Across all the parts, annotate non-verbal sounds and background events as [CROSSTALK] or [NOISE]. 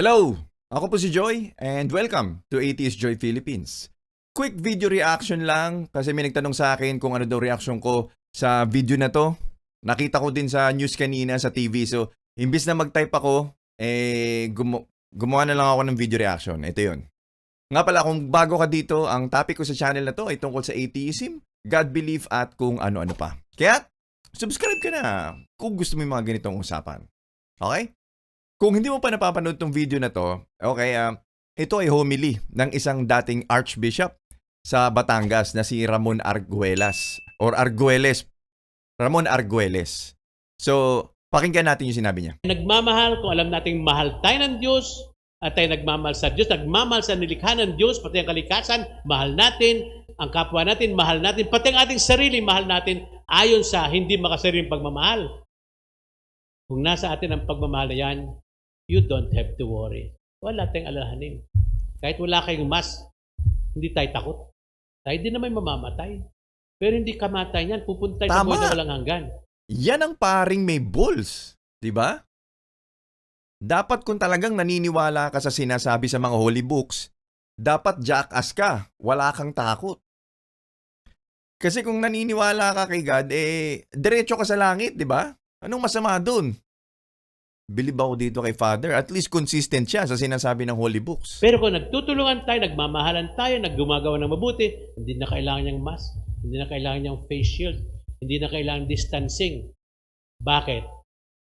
Hello! Ako po si Joy and welcome to ATS Joy Philippines. Quick video reaction lang kasi may nagtanong sa akin kung ano daw reaction ko sa video na to. Nakita ko din sa news kanina sa TV so imbis na mag-type ako, eh gumo- gumawa na lang ako ng video reaction. Ito yun. Nga pala kung bago ka dito, ang topic ko sa channel na to ay tungkol sa atheism, God belief at kung ano-ano pa. Kaya subscribe ka na kung gusto mo yung mga ganitong usapan. Okay? Kung hindi mo pa napapanood tong video na to, okay, ah, ito ay homily ng isang dating archbishop sa Batangas na si Ramon Arguelas or Arguelles. Ramon Arguelles. So, pakinggan natin yung sinabi niya. Nagmamahal kung alam nating mahal tayo ng Diyos at tayo nagmamahal sa Diyos, nagmamahal sa nilikha ng Diyos, pati ang kalikasan, mahal natin, ang kapwa natin, mahal natin, pati ang ating sarili, mahal natin, ayon sa hindi makasariling pagmamahal. Kung nasa atin ang pagmamahal na yan, you don't have to worry. Wala tayong alalahanin. Kahit wala kayong mas, hindi tayo takot. Tayo din naman mamamatay. Pero hindi kamatay niyan, pupunta tayo sa buhay na walang hanggan. Yan ang paring may bulls. 'di ba? Dapat kung talagang naniniwala ka sa sinasabi sa mga holy books, dapat jackass ka. Wala kang takot. Kasi kung naniniwala ka kay God, eh, diretso ka sa langit, di ba? Anong masama dun? Bilib ako dito kay Father. At least consistent siya sa sinasabi ng holy books. Pero kung nagtutulungan tayo, nagmamahalan tayo, naggumagawa ng mabuti, hindi na kailangan niyang mask, hindi na kailangan niyang face shield, hindi na kailangan distancing. Bakit?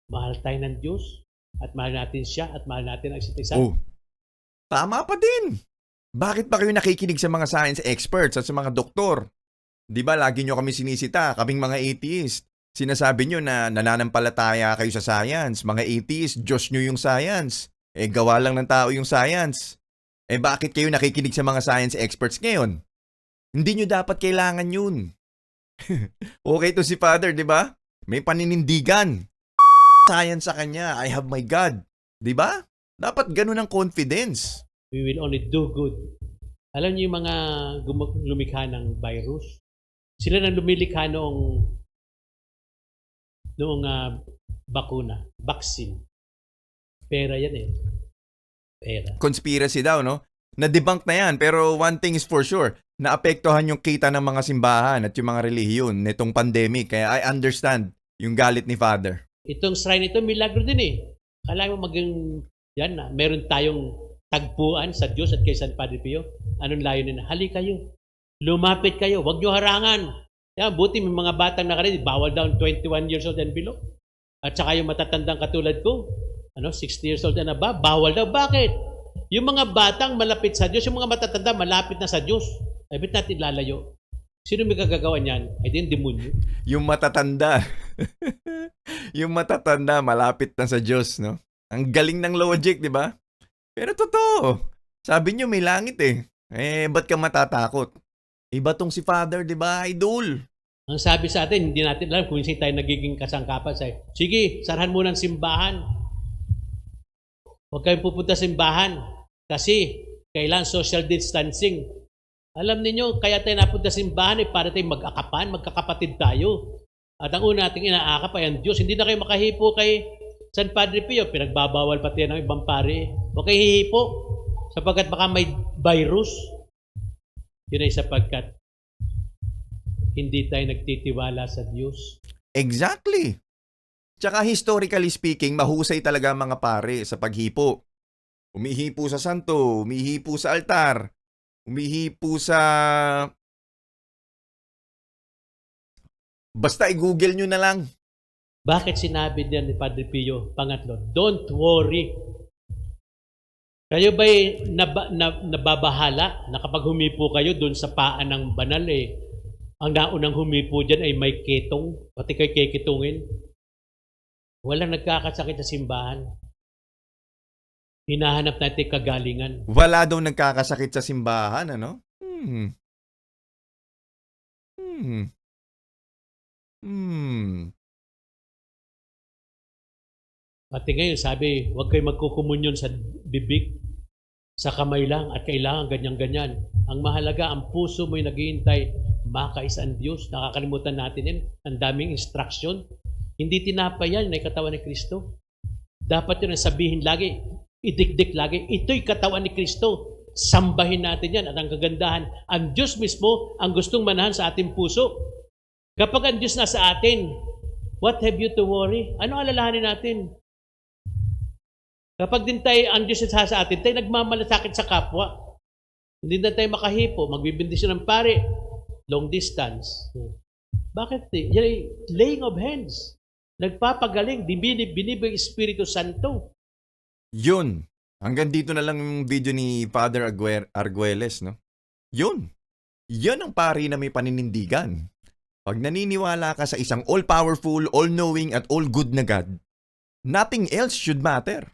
Mahal tayo ng Diyos at mahal natin siya at mahal natin ang isa't isa. Oh, tama pa din. Bakit pa kayo nakikinig sa mga science experts at sa mga doktor? Di ba lagi nyo kami sinisita, kaming mga atheist. Sinasabi nyo na nananampalataya kayo sa science. Mga atheist, Diyos nyo yung science. Eh, gawa lang ng tao yung science. Eh, bakit kayo nakikinig sa mga science experts ngayon? Hindi nyo dapat kailangan yun. [LAUGHS] okay to si Father, di ba? May paninindigan. Science sa kanya. I have my God. Di ba? Dapat ganun ang confidence. We will only do good. Alam niyo yung mga lumikha ng virus? Sila nang lumilikha noong noong ah, bakuna, vaccine. Pera yan eh. Pera. conspiracy daw, no? Na-debunk na yan. Pero one thing is for sure, naapektuhan yung kita ng mga simbahan at yung mga relihiyon nitong pandemic. Kaya I understand yung galit ni Father. Itong shrine ito, milagro din eh. Kala mo maging, yan na, meron tayong tagpuan sa Diyos at kay San Padre Pio. Anong layo nila? Hali kayo. Lumapit kayo. Huwag nyo harangan. Yan, buti may mga batang nakaredy. Bawal down 21 years old and below. At saka yung matatandang katulad ko, ano, 60 years old and above, bawal daw. Bakit? Yung mga batang malapit sa Diyos, yung mga matatanda malapit na sa Diyos. Ay, ba't natin lalayo? Sino may kagagawa niyan? Ay, din demonyo. Yung matatanda. [LAUGHS] yung matatanda, malapit na sa Diyos, no? Ang galing ng logic, di ba? Pero totoo. Sabi nyo, may langit eh. Eh, ba't ka matatakot? Iba tong si Father, di ba? Idol. Ang sabi sa atin, hindi natin alam kung sino tayo nagiging kasangkapan sa Sige, sarhan mo ng simbahan. Huwag kayong pupunta sa simbahan kasi kailan social distancing. Alam niyo kaya tayo napunta sa simbahan eh, para tayo mag-akapan, magkakapatid tayo. At ang una nating inaakap ay ang Diyos. Hindi na kayo makahipo kay San Padre Pio. Pinagbabawal pati ng ibang pare. Huwag kayo hihipo sapagkat baka may virus. Yun ay sapagkat hindi tayo nagtitiwala sa Diyos. Exactly. Tsaka historically speaking, mahusay talaga mga pare sa paghipo. Umihipo sa santo, umihipo sa altar, umihipo sa... Basta i-google nyo na lang. Bakit sinabi din ni Padre Pio, pangatlo, don't worry. Kayo ba'y naba, na, nababahala na kapag humipo kayo doon sa paan ng banal eh, ang naunang humipo dyan ay may ketong, pati kay kekitungin. Walang nagkakasakit sa simbahan. Hinahanap natin kagalingan. Wala daw nagkakasakit sa simbahan, ano? Hmm. Hmm. Hmm. Pati ngayon, sabi, huwag kayo magkukumunyon sa bibig, sa kamay lang, at kailangan ganyan-ganyan. Ang mahalaga, ang puso mo'y naghihintay, makais ang Diyos. Nakakalimutan natin yan. Ang daming instruction. Hindi tinapay yan na katawan ni Kristo. Dapat yun ang sabihin lagi. idikdik lagi. Ito'y katawan ni Kristo. Sambahin natin yan. At ang kagandahan, ang Diyos mismo ang gustong manahan sa ating puso. Kapag ang Diyos nasa atin, what have you to worry? Ano alalahanin natin? Kapag din tayo, ang Diyos nasa sa atin, tayo nagmamalasakit sa kapwa. Hindi na tayo makahipo, magbibindisyon ng pare, long distance. Bakit? Yan ay laying of hands. Nagpapagaling, binib, binibig Espiritu Santo. Yun. Hanggang dito na lang yung video ni Father Aguer- Arguelles, no? Yun. Yan ang pari na may paninindigan. Pag naniniwala ka sa isang all-powerful, all-knowing, at all-good na God, nothing else should matter.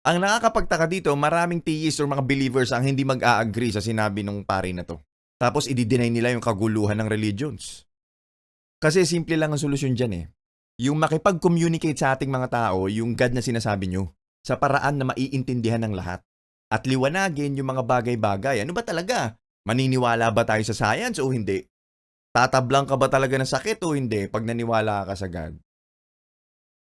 Ang nakakapagtaka dito, maraming theist or mga believers ang hindi mag-a-agree sa sinabi ng pari na to. Tapos i-deny nila yung kaguluhan ng religions. Kasi simple lang ang solusyon dyan eh. Yung makipag-communicate sa ating mga tao, yung God na sinasabi nyo, sa paraan na maiintindihan ng lahat. At liwanagin yung mga bagay-bagay. Ano ba talaga? Maniniwala ba tayo sa science o hindi? Tatablang ka ba talaga ng sakit o hindi pag naniwala ka sa God?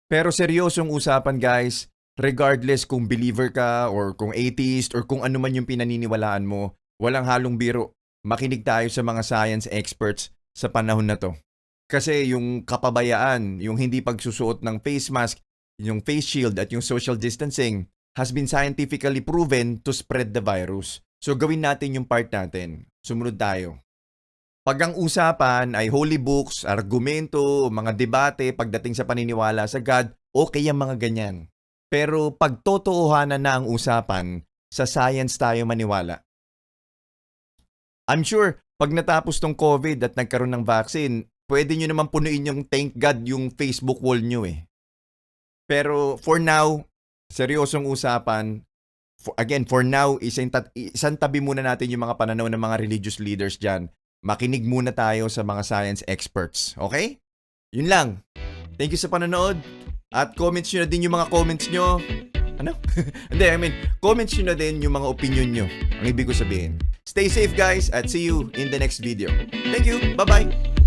Pero seryosong usapan guys, regardless kung believer ka or kung atheist or kung ano man yung pinaniniwalaan mo, walang halong biro. Makinig tayo sa mga science experts sa panahon na to. Kasi yung kapabayaan, yung hindi pagsusuot ng face mask, yung face shield at yung social distancing has been scientifically proven to spread the virus. So gawin natin yung part natin. Sumunod tayo. Pag ang usapan ay holy books, argumento, mga debate pagdating sa paniniwala sa God, okay ang mga ganyan. Pero pag totoohanan na ang usapan, sa science tayo maniwala. I'm sure, pag natapos tong COVID at nagkaroon ng vaccine, pwede nyo naman punuin yung thank God yung Facebook wall nyo eh. Pero for now, seryosong usapan, for, again, for now, isang, tat- isang tabi muna natin yung mga pananaw ng mga religious leaders dyan. Makinig muna tayo sa mga science experts. Okay? Yun lang. Thank you sa panonood. At comments nyo na din yung mga comments nyo. Ano? [LAUGHS] Hindi, I mean, comments nyo na din yung mga opinion nyo. Ang ibig ko sabihin. Stay safe guys at see you in the next video. Thank you. Bye-bye.